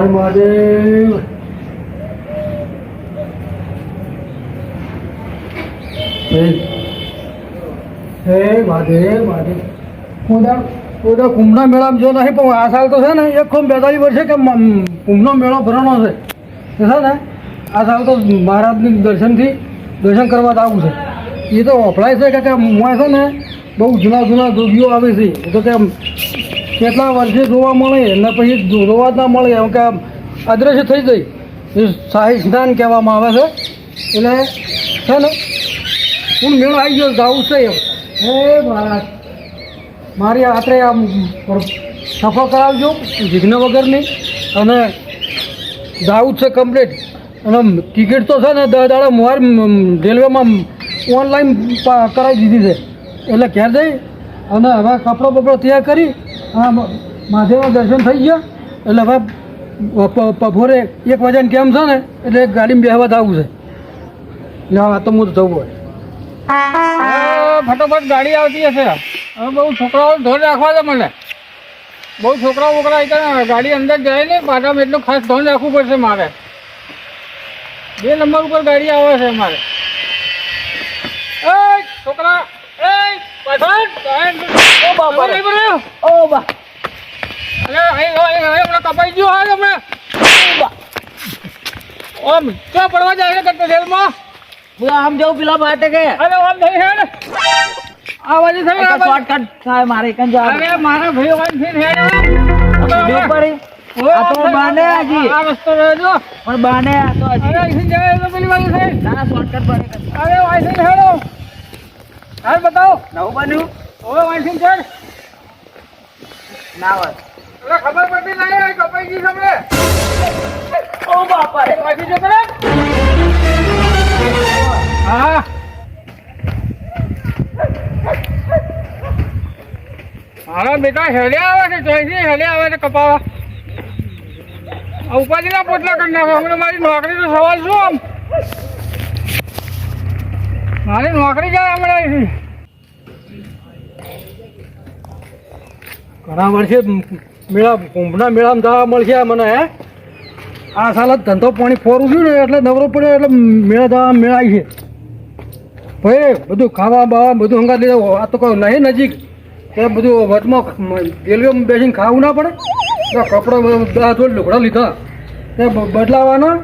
હર મહાદેવ. હે મહાદેવ મહાદેવ. હું તો તો કુંભના મેળામાં જો નહીં, પણ આ સાલ તો છે ને, એક ખોમ બેતાલીસ વર્ષે કે કુંભનો મેળો ભરવાનો છે? છે ને, આ સાલ તો મહારાજની દર્શનથી દર્શન કરવા આવું છે. એ તો વપરાય છે કે મોય છે ને બહુ જૂના જૂના જોગીઓ આવે છે. એ તો કે કેટલા વર્ષે જોવા મળે ને પછી જોવા જ ના મળે, એમ કે અદ્રશ્ય થઈ ગઈ. એ શાહી સ્નાન કહેવામાં આવે છે. એટલે છે ને, હું મેળો આવી ગયો જાવું છે એમ. હે મહારાજ, મારી રાત્રે આમ સફો કરાવજો, વિઘ્ન વગરની. અને જાવું છે કમ્પ્લીટ અને ટિકિટ તો છે ને દસ દાડા મોર રેલવેમાં ઓનલાઈન કરાવી દીધી છે. એટલે ઘેર જઈ અને હવે કપડો બપડો તૈયાર કરી અને મહાદેવના દર્શન થઈ ગયા. એટલે હવે પભોરે એક વાગ્યાને કેમ છે ને, એટલે ગાડીમાં બેહવા આવવું છે. એટલે હવે તો હું જવું હોય ફટોફટ ગાડી આવતી હશે. હવે બહુ છોકરાઓ ધોન રાખવા છે મને. બહુ છોકરાઓ બોકરા આવી ગાડી અંદર જાય ને પાટામાં એટલું ખાસ ધોન રાખવું પડશે મારે. બે નંબર ઉપર ગાડી આવે છે મારે. છોકરા! કપાઈ ગયો હા હમણાં ઓમ ક્યાં પડવા જાય છે જેલમાં આમ જવું પેલા માટે કે અરે ઓમ નહીં હેડ આ બાજુ થઈ આ બાજુ. શોર્ટકટ થાય મારે અરે ભાઈ વાન ફીર હેડ ઊભી પડી આ તો બાને. આ રસ્તો રહ્યો પણ બાને આ તો અરે અહીંથી જાય તો પેલી બાજુ થઈ ના શોર્ટકટ પડે અરે વાંચી હેડો હાલ બતાવો નવું બન્યું? હવે વાંચી ચડ ના હોય. અરે ખબર પડતી નહીં આવી કપાઈ ગઈ છે ઓ બાપા રે વાંચી છે હા. મારા બેટા હેલ્યા આવે છે ચોઈસી હેડે આવે છે કપાવા. આ ઉપાધિના પોટલા કરી નાખો. હમણાં મારી નોકરીનો સવાલ શું આમ? મારી નોકરી જાય હમણાં અહીંથી ઘણા વર્ષે મેળા, કુંભના મેળામાં જવા મળશે મને, હે? આ સાલ ધંધો પાણી ફોરું છું ને એટલે નવરો પડ્યો એટલે મેળા જવા મેળાય છે. ભાઈ, બધું ખાવા બાવા બધું હંગાત લીધે. આ તો કોઈ નહીં નજીક. એ બધું વચમાં રેલવેમાં બેસીને ખાવું ના પડે. કપડાં બધા જોડ લુગડા લીધા. તે બદલાવાના.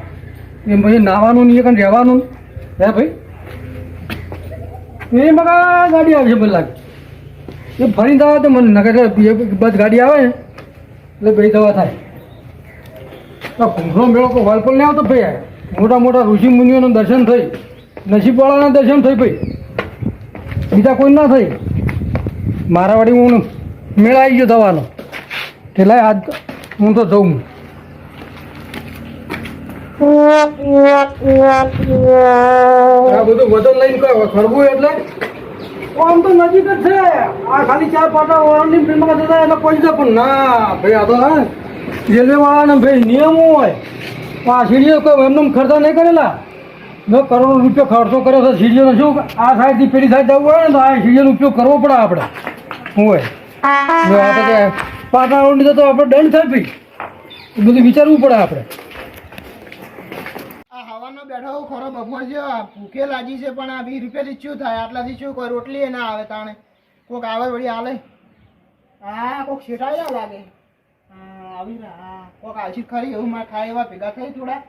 એ પછી નાવાનું ને એ કંઈ રહેવાનું. હે ભાઈ? એ મગા ગાડી આવશે લાગે એ ફરીને દવા તો મને નગર બસ ગાડી આવે ને એટલે ભાઈ દવા થાય. તો મેળો કોઈ વાલપોલ નહીં આવતો ભાઈ. મોટા મોટા ઋષિ મુનિઓનું દર્શન થઈ, નસીબવાળાના દર્શન થઈ ભાઈ. બીજા કોઈ ના થઈ. મારા વાડી હું મેળા આવી ગયો દવાનો એટલે આજ હું તો જઉં. આ બધું વજન લઈને ક- એટલે? આમ તો નજીક જ છે. આ ખાલી ચાર પાટા વાળાની ફિલ્મમાં જતા એટલે કોઈ છે પણ ના, ભાઈ, આ તો, હા રેલવે વાળાને ભાઈ નિયમો હોય. આ સીડીઓ કોઈ એમને ખર્ચા નહીં કરેલા. મેં કરોડો રૂપિયો ખર્ચો કર્યો છે સીડીઓનો શું આ સાઈડથી પેલી સાઈડ જવું હોય ને તો આ સીડીઓનો ઉપયોગ કરવો પડે આપણે. હોય. પાટા વાળાની તો આપણે દંડ થાય ભાઈ. બધું વિચારવું પડે આપણે. બેઠો હું ખરો બપોર છે ભૂખે લાગી છે પણ આ વીસ રૂપિયાથી શું થાય? આટલાથી શું કોઈ રોટલી ના આવે તાણે. કોક આવે વળી હાલે. હા કોક છેટાઈ ના લાગે. આવી હા. કોક આલસી ખરી. એવું મારે ખાય એવા ભેગા થઈ થોડા.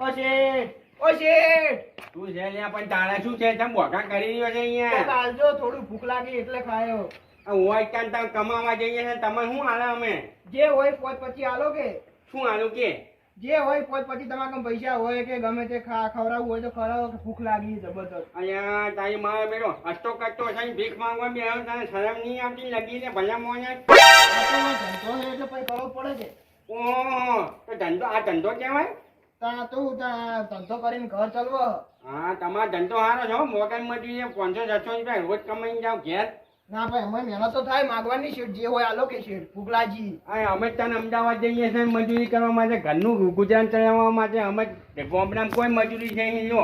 ઓ શેઠ. ઓ શેઠ. તું છે લ્યા પણ તારે શું છે? તમ વખાણ કરી રહ્યો છે અહીંયા. આલજો થોડું ભૂખ લાગી એટલે ખાયો. આ હું અત્યારે તમે કમાવા જઈએ છે તમે શું હાલે અમે? જે હોય પોત પછી હાલો કે. શું હાલો કે? જે હોય પોત પછી તમારે પૈસા હોય કે ગમે તે ખા ખવડાવવું હોય તો ખવડાવો ભૂખ લાગી જબરદસ્ત. અહીંયા તારી મારે બેડો અસ્તો કરતો છે ભીખ માંગવા બે આવ્યો તને શરમ નહીં આવતી લગીને ભલા મોને. ધંધો છે એટલે પછી કરવો પડે છે. ઓહો તો ધંધો આ ધંધો કહેવાય? તા તો ધંધો કરીને ઘર ચાલવો. હા તમારો ધંધો સારો છો મોગન મજૂરી પાંચસો છસો રૂપિયા રોજ કમાઈને જાવ ઘેર. ના ભાઈ અમે મહેનત તો થાય માગવાની શેઠ જે હોય આલો કે શેઠ ભૂખલાજી. આ અમે તને અમદાવાદ જઈએ છીએ મજૂરી કરવા માટે ઘરનું ગુજરાન ચલાવવા માટે અમે ગામડામાં કોઈ મજૂરી છે નહીં જો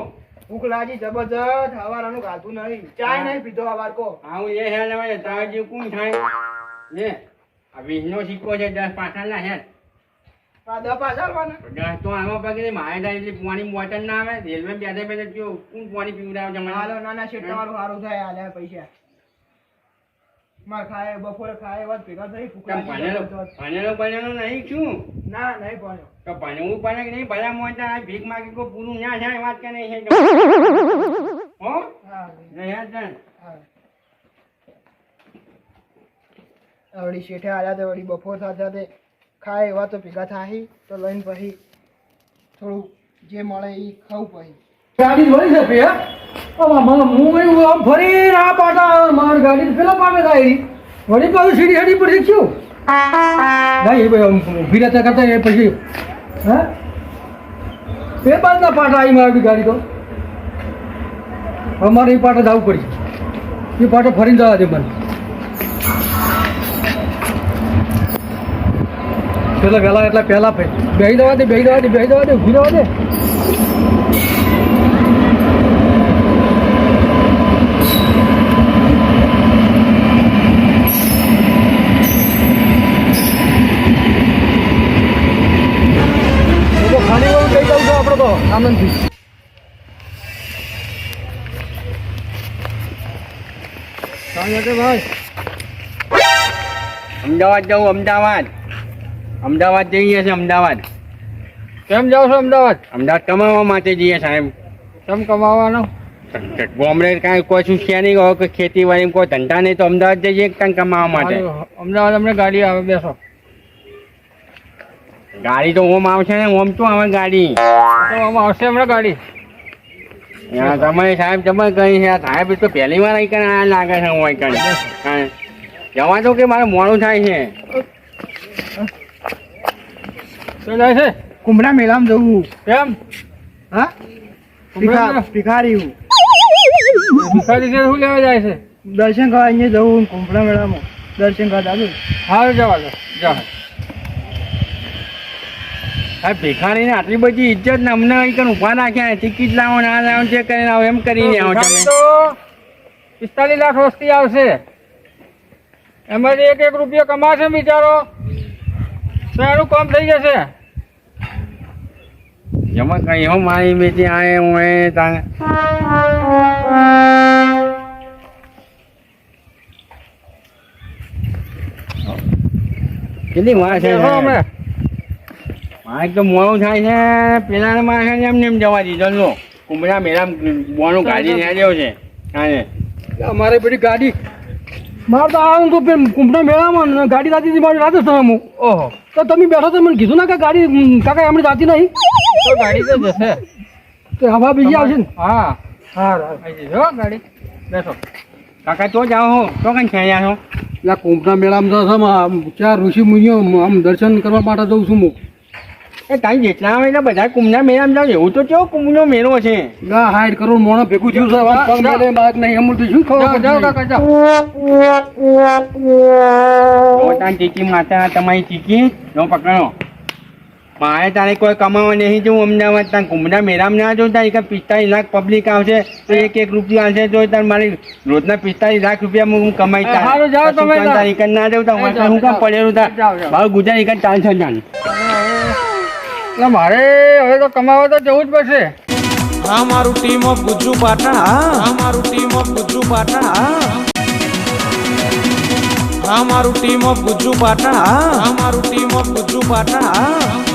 ભૂખલાજી જબરજસ્ત હવારાનું ખાધું નહીં. ચાય નહીં પીધો હવાર કો. હું એ હેલ હવે તારા જેવું કોણ થાય? ને આ વીસનો સિક્કો છે દસ પાછળના હેલ દસ પાછા દસ તો આમાં પગે મારે એટલી પાણી બોટલ ના આવે રેલવે બેઠે બેઠે જો કોણ પાણી પીવડાવે છે હાલો ના ના શેઠ તમારું સારું થાય હાલે પૈસા. માર ખાય બપોરે ખાય એવા ભેગા થઈ ફૂકરા ભણેલો નહીં શું? ના નહીં ભણ્યો તો ભણવું પડે કે નહીં? ભલા મોટા આ ભીખ માગી કો પૂરું ના થાય વાત કે નહીં છે હો? હા નહીં તને. વળી શેઠે આલ્યા તો વળી બપોર સાથે સાથે ખાય એવા તો ભેગા થાય તો લઈને પછી થોડું જે મળે એ ખાવું પછી. ગાડી જોઈ છે આમાં ફરી ભાઈ ભાઈ અમારે એ પાટે જવું પડી. એ પાટે ફરીને જવા દે મને. પેલા વહેલા એટલે પહેલા બેહી દવા દે, બેહી દવા દે, બેહી દવા દે, ઊભી દવા દે. અમદાવાદ જવું અમદાવાદ. અમદાવાદ જઈએ છે અમદાવાદ. કેમ જાઓ છો અમદાવાદ? અમદાવાદ કમાવા માટે જઈએ સાહેબ કેમ કમાવાનો? બોમ્બે કાંઈ કોઈ શું છે નહીં હવે કે ખેતીવાડી કોઈ ધંધા નહીં તો અમદાવાદ જઈએ કાંઈ કમાવા માટે? અમદાવાદ અમને ગાડી આવે બેસો. ગાડી તો ઓમ આવશે ને ઓમ તો આવે ગાડી. તો ઓમ આવશે હમણાં ગાડી. તમે સાહેબ તમે કઈ છે? સાહેબ તો પહેલી વાર અહીં કઈ આ લાગે છે હું. અહીં કણ જવા દો કે મારે મોડું થાય છે? જાય છે? કુંભળા મેળામાં જવું. કેમ? હા? ભિખારી ભિખારી શું લેવા જાય છે? દર્શન કરવા અહીંયા જવું કુંભળા મેળામાં. દર્શન કરવા દાદુ હાલ જવા દો. જા આ ભિખારીને આટલી બધી ઇજ્જત ને અમને અહીં કઈ ઊભા નાખ્યા ટિકિટ લાવો ના લાવો છે કરીને આવો એમ કરીને આવો તો પિસ્તાલીસ લાખ વસ્તી આવશે. એમાંથી એક એક રૂપિયો કમાશે બિચારો. તો એનું કામ થઈ જશે. જમા કઈ હો મારી બેટી આય હું એ તાને. કેટલી વાર છે હમણાં મારે તો મોડું થાય છે. પેલા મારે એમ ને એમ જવા દીધો. લો કુંભળા મેળા મોડું ગાડી ને જેવો છે. હા અમારે પેલી ગાડી મારે તો આવું તો પેલું કુંભના મેળામાં ને ગાડી જાતી હતી મારી રાજસ્થાન હું ઓહો. તો તમે બેઠો તો મને કીધું ના કે ગાડી કાકા એમની જાતી નહીં. તો ગાડી તો જશે. તો હવા બીજી આવશે ને? હા. હા હા હો ગાડી. બેસો કાકા તો જાઓ હો. તો કઈ ખેંચ્યા છો એટલે કુંભના મેળામાં તો ચાર ઋષિ મુનિઓ આમ દર્શન કરવા માટે જઉં છું હું. એ જેટલા આવે બધા કુંભના મેળામાં જાવ એવું તો કેવો કુંભનો મેળો છે? ના હાઈડ કરોડ મોણો ભેગું થયું છે વાત પગ મેલે બાગ નહીં અમુલ તો શું ખબર જાઓ કાકા જાવ જાઓ ટીકી માતા તમારી ટીકી? નો પકડો. મારે તારે કોઈ કમાવા નહીં જવું અમદાવાદ. તાર કુંભના મેળામાં ના જવું તારે કે પિસ્તાલીસ લાખ પબ્લિક આવશે તો એક એક રૂપિયા આવશે તો તાર મારી રોજના પિસ્તાલીસ લાખ રૂપિયા હું કમાઈ તાર. ના જવું તાર હું કામ પડેલું તાર. મારું ગુજરાત એક ચાલશે જાણ એટલે મારે હવે તો કમાવા તો જવું જ પડશે. આ મારું ટીમ ઓફ ગુજ્જુ પાટણ આ મારું ટીમ ઓફ ગુજ્જુ પાટણ આ મારું ટીમ ઓફ ગુજ્જુ પાટણ આ મારું ટીમ ઓફ ગુજ્જુ પાટણ આ